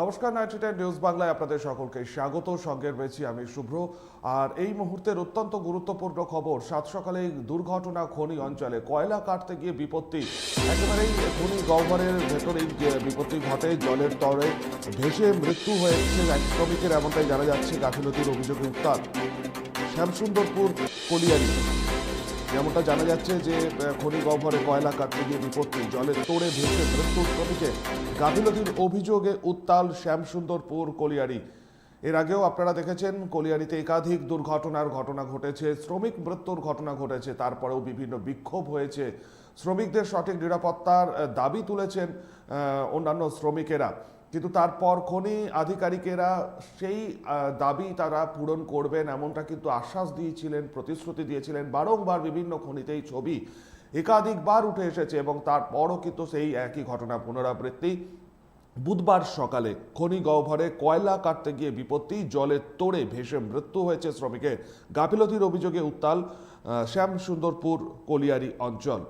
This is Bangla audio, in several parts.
নমস্কার নাইনটি নাইন নিউজ বাংলায় আপনাদের সকলকে স্বাগত। সঙ্গে রয়েছি আমি শুভ্র। আর এই মুহূর্তের অত্যন্ত গুরুত্বপূর্ণ খবর, সাত সকালে দুর্ঘটনা খনি অঞ্চলে কয়লা কাটতে গিয়ে বিপত্তি। একেবারেই খনি গহ্বরের ভেতরেই বিপত্তি ঘটে, জলের তরে ভেসে মৃত্যু হয়েছে এক শ্রমিকের, এমনটাই জানা যাচ্ছে গাফিলতির অভিযোগে উত্তাল। শ্যামসুন্দরপুর, কলিয়ারি। যেমনটা জানা যাচ্ছে যে খনি গহ্বরে কয়লা কাটতে গিয়ে বিপত্তি। জলের তোড়ে ভেসে মৃত্যু শ্রমিকে গাফিলতির অভিযোগে উত্তাল শ্যামসুন্দরপুর কলিয়ারি। এর আগেও আপনারা দেখেছেন, কলিয়ারিতে একাধিক দুর্ঘটনার ঘটনা ঘটেছে, শ্রমিক মৃত্যুর ঘটনা ঘটেছে, তারপরেও বিভিন্ন বিক্ষোভ হয়েছে। শ্রমিকদের সঠিক নিরাপত্তার দাবি তুলেছেন অন্যান্য শ্রমিকেরা। কিন্তু তারপর খনি আধিকারিকেরা সেই দাবি তারা পূরণ করবেন এমনটা কিন্তু আশ্বাস দিয়েছিলেন, প্রতিশ্রুতি দিয়েছিলেন, বারংবার বিভিন্ন খনিতেই ছবি একাধিকবার উঠে এসেছে এবং তারপরও কিন্তু সেই একই ঘটনা পুনরাবৃত্তি। বুধবার সকালে খনি গহ্বরে কয়লা কাটতে গিয়ে বিপত্তি জলের তোড়ে ভেসে মৃত্যু হয়েছে শ্রমিকের। গাফিলতির অভিযোগে উত্তাল শ্যামসুন্দরপুর কলিয়ারি অঞ্চল।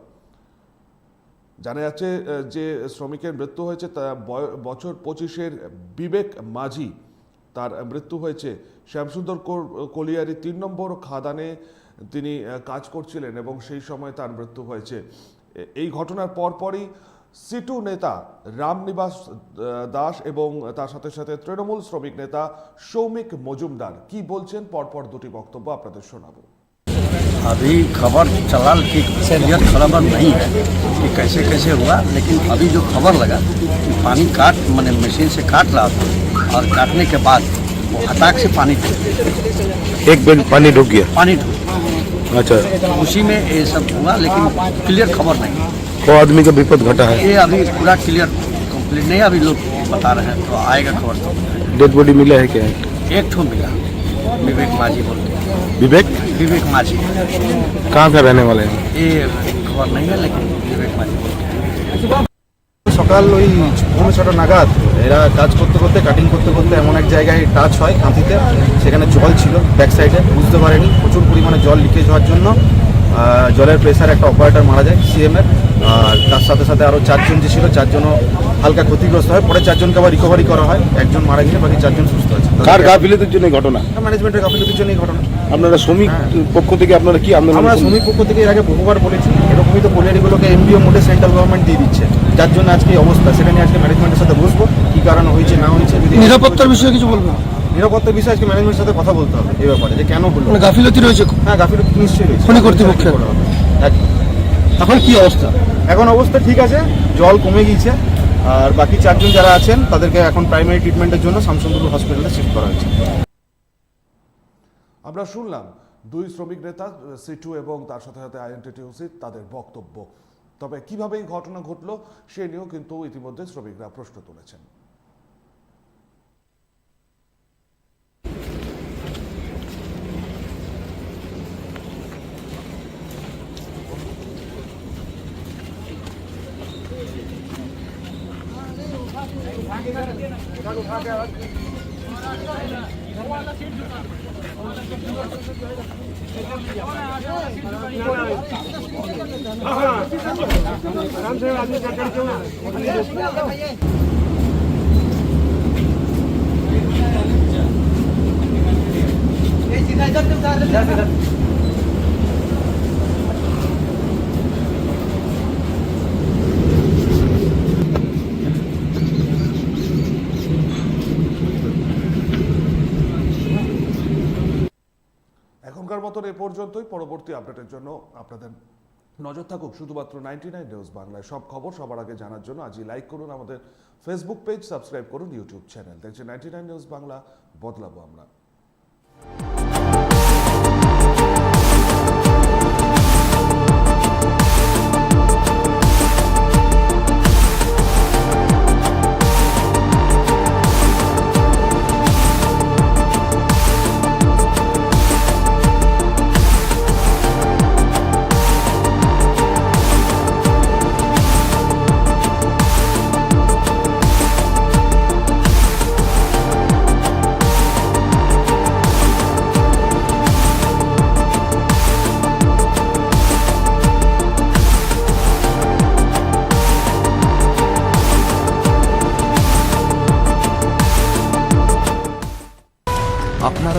জানা যাচ্ছে যে শ্রমিকের মৃত্যু হয়েছে, তা বছর পঁচিশের বিবেক মাঝি, তার মৃত্যু হয়েছে শ্যামসুন্দর কলিয়ারি তিন নম্বর খাদানে তিনি কাজ করছিলেন এবং সেই সময় তার মৃত্যু হয়েছে। এই ঘটনার পরপরই সিটু নেতা রামনিবাস দাস এবং তার সাথে সাথে তৃণমূল শ্রমিক নেতা সৌমিক মজুমদার। কি বলছেন? পরপর দুটি বক্তব্য আপনাদের শোনাবো। अभी खबर चला कि क्लियर खबर नहीं है कि कैसे कैसे हुआ लेकिन अभी जो खबर लगा कि पानी काट मैंने मशीन से काट रहा था और काटने के बाद वो हटाक से पानी एक बेड पानी ढुक गया? पानी ढूक अच्छा। उसी में ये सब हुआ लेकिन क्लियर खबर नहीं को आदमी का विपद घटा है? ये अभी पूरा क्लियर कंप्लीट नहीं अभी लोग बता रहे हैं तो आएगा खबर। तो डेड बॉडी मिला है क्या? एक ठो मिला विवेक माझी बोलते विवेक? विवेक माझी कहाँ का रहने वाले हैं ये खबर नहीं है लेकिन विवेक माझी बोलते हैं সকাল ওই পৌনে ছটা নাগাদ এরা কাজ করতে করতে কাটিং করতে করতে এমন এক জায়গায় টাচ হয় কাঁথিতে সেখানে জল ছিল ব্যাক সাইডে বুঝতে পারেনি প্রচুর পরিমাণে জল লিকেজ হওয়ার জন্য আহ, জলের প্রেসার একটা অপারেটর মারা যায় সিএমের আর তার সাথে সাথে আরও চারজন যে ছিল চারজনও হালকা ক্ষতিগ্রস্ত হয় পরে চারজনকে আবার রিকভারি করা হয় একজন মারা গেলে বাকি চারজন সুস্থ আছে কার গাফিলতির জন্য ঘটনা? ম্যানেজমেন্টের গাফিলতির জন্য ঘটনা? আপনারা শ্রমিক পক্ষ থেকে আপনারা কি আন্দোলন আমরা শ্রমিক পক্ষ থেকে এর আগে বহুবার বলেছি এরকমই তো কলিয়ারিগুলোকে এমডিও মোডে সেন্ট্রাল গভর্নমেন্ট দিয়ে দিচ্ছে। যার জন্য আজকে এই অবস্থা। সেটা নিয়ে আজকে ম্যানেজমেন্টের সাথে বসবো কি কারণে হয়েছে না হয়েছে যদি নিরাপত্তার বিষয়ে কিছু বলব নিরাপত্তার বিষয়ে আজকে ম্যানেজমেন্টের সাথে কথা বলতে হবে এই ব্যাপারে যে কেন হলো মানে গাফিলতি রয়েছে হ্যাঁ গাফিলতি নিশ্চয়ই রয়েছে। খনি কর্তৃপক্ষের। করা হবে। একদম। এখন কি অবস্থা? এখন অবস্থা ঠিক আছে জল কমে গিয়েছে আর বাকি চারজন যারা আছেন, তাদেরকে এখন প্রাইমারি ট্রিটমেন্টের জন্য শামসুন্দরপুর হসপিটালে শিফট করা হয়েছে। আমরা শুনলাম দুই শ্রমিক নেতা, সিটু এবং তার সাথে সাথে আইএনটিটিউসি তাদের বক্তব্য। তবে কীভাবে এই ঘটনা ঘটলো, সে নিয়েও কিন্তু ইতিমধ্যে শ্রমিকরা প্রশ্ন তুলেছেন। आराम से आदमी चक्कर क्यों ना Gracias. এখনকার মতো এ পর্যন্তই। পরবর্তী আপডেটের জন্য আপনাদের নজর থাকুক শুধুমাত্র নাইনটি নাইন নিউজ বাংলায়। সব খবর সবার আগে জানার জন্য আজই লাইক করুন আমাদের ফেসবুক পেজ সাবস্ক্রাইব করুন ইউটিউব চ্যানেল দেখছেন নাইনটি নাইন নিউজ বাংলা, বদলাবো আমরা।